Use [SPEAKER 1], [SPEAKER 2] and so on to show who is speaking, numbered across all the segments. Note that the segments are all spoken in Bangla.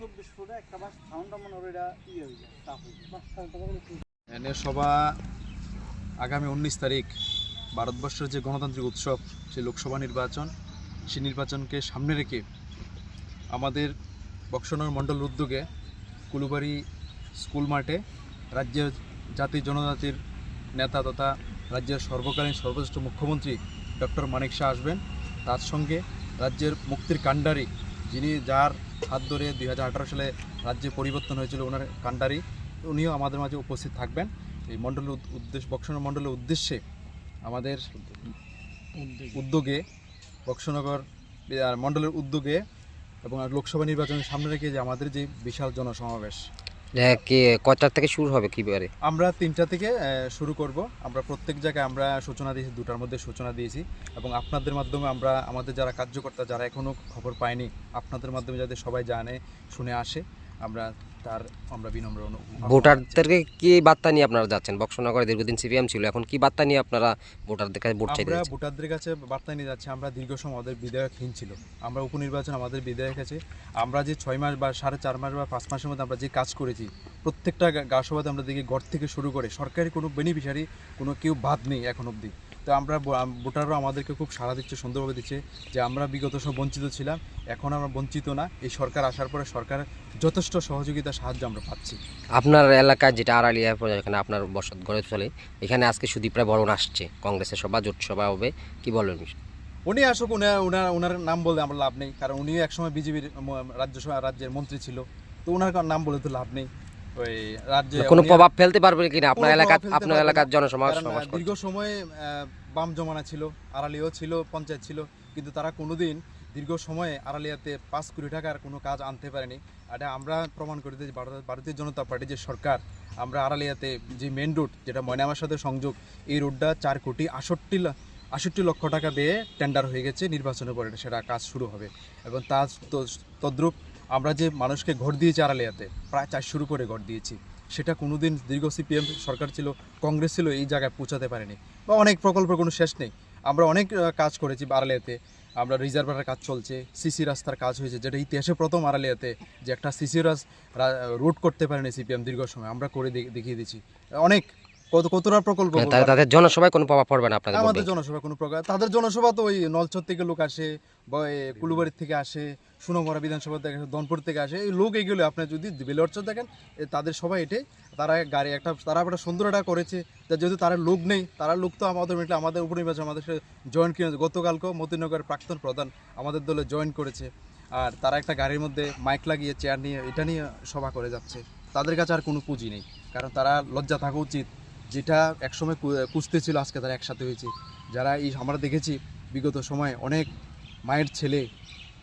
[SPEAKER 1] চব্বিশ ফুটে একটা বাস সাউন্ডটা মনে হয় এটা ইয়ে হয়ে যায় হয়ে
[SPEAKER 2] সভা আগামী উনিশ তারিখ ভারতবর্ষের যে গণতান্ত্রিক উৎসব সেই লোকসভা নির্বাচন সেই নির্বাচনকে সামনে রেখে আমাদের বক্সনগর মণ্ডল উদ্যোগে কুলুবাড়ি স্কুল মাঠে রাজ্যের জাতি জনজাতির নেতা তথা রাজ্যের সর্বকালীন সর্বশ্রেষ্ঠ মুখ্যমন্ত্রী ডক্টর মানিক শাহ আসবেন। তার সঙ্গে রাজ্যের মুক্তির কাণ্ডারি যিনি যার হাত ধরে দুই হাজার আঠারো সালে রাজ্যে পরিবর্তন হয়েছিল ওনার কান্ডারি উনিও আমাদের মাঝে উপস্থিত থাকবেন। এই মণ্ডলের উদ- উদ্দেশ্য বক্সনগর মণ্ডলের উদ্দেশ্যে আমাদের উদ্যোগে বক্সনগর মণ্ডলের উদ্যোগে এবং লোকসভা নির্বাচনের সামনে রেখে যে আমাদের যে বিশাল জনসমাবেশ
[SPEAKER 3] কি কটার থেকে শুরু হবে কি বারে?
[SPEAKER 2] আমরা তিনটা থেকে শুরু করব। আমরা প্রত্যেক জায়গায় আমরা সূচনা দিয়েছি, দুটার মধ্যে সূচনা দিয়েছি। এবং আপনাদের মাধ্যমে আমরা, আমাদের যারা কার্যকর্তা, যারা এখনও খবর পায়নি, আপনাদের মাধ্যমে যাতে সবাই জানে, শুনে আসে। আমরা তার আমরা বিনম্র
[SPEAKER 3] ভোটারদেরকে কি বার্তা নিয়ে আপনারা যাচ্ছেন? বক্সনগরে দীর্ঘদিন সিপিএম ছিল এখন কি বার্তা নিয়ে আপনারা ভোটারদের কাছে ভোট চাইতে
[SPEAKER 2] আমরা ভোটারদের কাছে বার্তা নিয়ে যাচ্ছি আমরা দীর্ঘ সময় আমাদের বিধায়কহীন ছিল। আমরা উপনির্বাচন আমাদের বিধায়ক আছে। আমরা যে ছয় মাস বা সাড়ে চার মাস বা পাঁচ মাসের মধ্যে আমরা যে কাজ করেছি প্রত্যেকটা গা- গা সভাতে আমরা দেখি ঘর থেকে শুরু করে সরকারি কোনো বেনিফিশিয়ারি কোনো কেউ বাদ নেই এখন অবধি। তো আমরা ভোটাররা আমাদেরকে খুব সাড়া দিচ্ছে সুন্দরভাবে দিচ্ছে যে আমরা বিগত সব বঞ্চিত ছিলাম এখন আমরা বঞ্চিত না। এই সরকার আসার পরে সরকার যথেষ্ট সহযোগিতা সাহায্য আমরা পাচ্ছি।
[SPEAKER 3] আপনার এলাকায় যেটা আড়ালিয়া এখানে আপনার বসত গড়ে চলে এখানে আজকে সুদীপ রায় বরণ আসছে কংগ্রেসের সভা জোট সভা হবে কি বলবেন
[SPEAKER 2] উনি আসুক উনার উনার ওনার নাম বলে আমার লাভ নেই কারণ উনিও একসময় বিজেপির রাজ্যসভা রাজ্যের মন্ত্রী ছিল। তো ওনার নাম বলে তো লাভ নেই। ওই রাজ্যে
[SPEAKER 3] কোনো প্রভাব ফেলতে পারবে কিনা? আপনার এলাকা আপনার এলাকার জনসমাজ
[SPEAKER 2] দীর্ঘ সময়ে বাম জমানা ছিল, আড়ালিও ছিল, পঞ্চায়েত ছিল, কিন্তু তারা কোনোদিন দীর্ঘ সময়ে আড়ালিয়াতে পাঁচ কোটি টাকার কোনো কাজ আনতে পারেনি। এটা আমরা প্রমাণ করে দিই ভারতীয় জনতা পার্টি যে সরকার, আমরা আড়ালিয়াতে যে মেন রোড যেটা ময়নামার সাথে সংযোগ, এই রোডটা চার কোটি আষট্টি আষট্টি লক্ষ টাকা দিয়ে টেন্ডার হয়ে গেছে, নির্বাচনের পরে সেটা কাজ শুরু হবে। এবং তার তো- তদ্রূপ আমরা যে মানুষকে ঘর দিয়েছি আড়ালিয়াতে, প্রায় চারশোর উপরে ঘর দিয়েছি। সেটা কোনো দিন দীর্ঘ সিপিএম সরকার ছিল, কংগ্রেস ছিল এই জায়গায় পৌঁছাতে পারেনি বা অনেক প্রকল্পের কোনো শেষ নেই। আমরা অনেক কাজ করেছি আড়ালিয়াতে আমরা রিজার্ভারের কাজ চলছে, সিসি রাস্তার কাজ হয়েছে, যেটা ইতিহাসে প্রথম আড়ালিয়াতে যে একটা সিসি রুট করতে পারেনি সিপিএম দীর্ঘ সময়, আমরা করে দেখিয়ে দিয়েছি। অনেক কত প্রকল্প
[SPEAKER 3] হ্যাঁ, তাদের জনসভায় কোনো প্রভাব পড়বে না আপনাদের
[SPEAKER 2] আমাদের জনসভা কোনো প্রকার তাদের জনসভা তো ওই নলচর থেকে লোক আসে বা কুলুবাড়ির থেকে আসে সুনমরা বিধানসভা থেকে দনপুর থেকে আসে এই লোক এগুলো আপনি যদি বেলরচর দেখেন তাদের সবাই এটে তারা গাড়ি একটা তারা একটা সুন্দর একটা করেছে যেহেতু তারা লোক নেই তারা লোক তো আমাদের মিটলে আমাদের উপনির্বাচন আমাদের কিনে গতকালকেও মতিনগরের প্রাক্তন প্রধান আমাদের দলে জয়েন করেছে আর তারা একটা গাড়ির মধ্যে মাইক লাগিয়ে চেয়ার নিয়ে এটা নিয়ে সভা করে যাচ্ছে। তাদের কাছে আর কোনো পুঁজি নেই কারণ তারা লজ্জা থাকা উচিত। যেটা একসময় কুস্তে ছিল, আজকে তারা একসাথে হয়েছে। যারা এই আমরা দেখেছি, বিগত সময় অনেক মায়ের ছেলে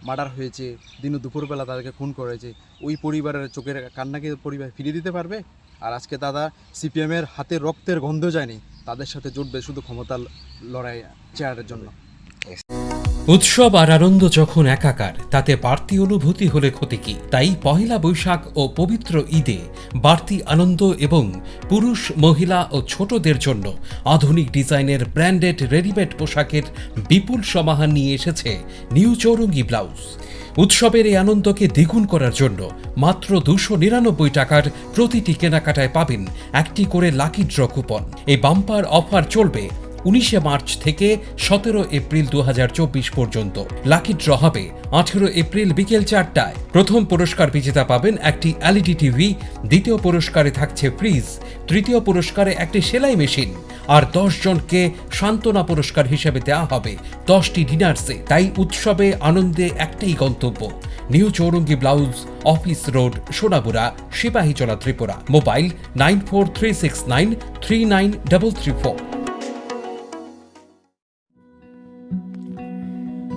[SPEAKER 2] মার্ডার হয়েছে, দিন দুপুরবেলা তাদেরকে খুন করেছে। ওই পরিবারের চোখের কান্নাকে পরিবার ফিরিয়ে দিতে পারবে? আর আজকে দাদা সিপিএমের হাতে রক্তের গন্ধ যায়নি, তাদের সাথে জুটবে শুধু ক্ষমতা লড়াই, চেয়ারের জন্য।
[SPEAKER 4] উৎসব আর আনন্দ যখন একাকার, তাতে বাড়তি অনুভূতি হলে ক্ষতি কি? তাই পহেলা বৈশাখ ও পবিত্র ঈদে বাড়তি আনন্দ এবং পুরুষ, মহিলা ও ছোটদের জন্য আধুনিক ডিজাইনের ব্র্যান্ডেড রেডিমেড পোশাকের বিপুল সমাহার নিয়ে এসেছে নিউ চৌরঙ্গি ব্লাউজ। উৎসবের এই আনন্দকে দ্বিগুণ করার জন্য মাত্র দুশো নিরানব্বই টাকার প্রতিটি কেনাকাটায় পাবেন একটি করে লাকি ড্র কুপন। এই বাম্পার অফার চলবে উনিশে মার্চ থেকে সতেরো এপ্রিল দু হাজার চব্বিশ পর্যন্ত। লাকি ড্র হবে আঠেরো এপ্রিল বিকেল চারটায়। প্রথম পুরস্কার বিজেতা পাবেন একটি এলইডি টিভি, দ্বিতীয় পুরস্কারে থাকছে ফ্রিজ, তৃতীয় পুরস্কারে একটি সেলাই মেশিন, আর জনকে সান্ত্বনা পুরস্কার হিসেবে দেওয়া হবে দশটি ডিনার্সে। তাই উৎসবে আনন্দে একটাই গন্তব্য, new Chowringhee blouse, office road Sonabura Sepahijala Tripura. Mobile nine four three six nine three nine double three four.